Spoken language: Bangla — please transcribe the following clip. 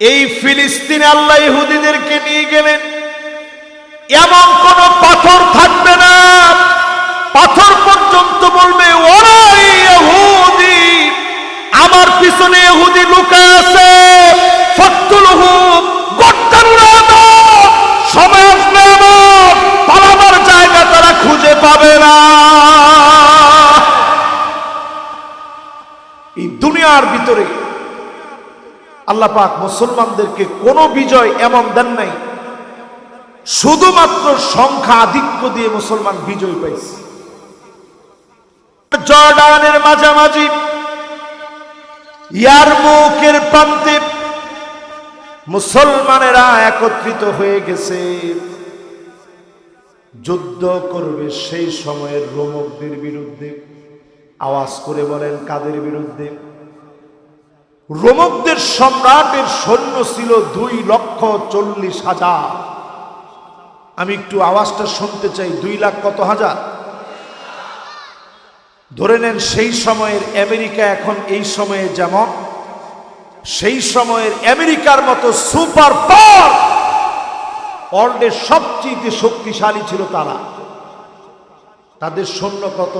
এই ফিলিস্তিনে আল্লাহ ইহুদিদেরকে নিয়ে গেলেন। এমন কোন পাথর থাকবে না। পাথর পর্যন্ত বলবে ওরাই আমার পিছনে ইহুদি লুকায় আছে। জায়গা তারা খুঁজে পাবে না। এই দুনিয়ার ভিতরে আল্লাহ পাক মুসলমানদেরকে কোনো বিজয় এমন দেন নাই। শুধুমাত্র সংখ্যা আধিক্য দিয়ে মুসলমান বিজয় পাইছে। জর্ডানের মাঝামাঝি, ইয়ারমুকের প্রান্তে মুসলমানেরা একত্রিত হয়ে গেছে। যুদ্ধ করবে সেই সময়ের রোমকদের বিরুদ্ধে, আওয়াজ করে বলেন কাদের বিরুদ্ধে? রোমকদের সম্রাটের সৈন্য ছিল দুই লক্ষ চল্লিশ হাজার। আমি একটু আওয়াজটা শুনতে চাই, দুই লাখ কত হাজার? ধরে নেন সেই সময়ের আমেরিকা এখন এই সময়ে যেমন, সেই সময়ের আমেরিকার মতো সুপার পাওয়ার ওয়ার্ল্ডের সবচেয়ে শক্তিশালী ছিল তারা। তাদের সৈন্য কত?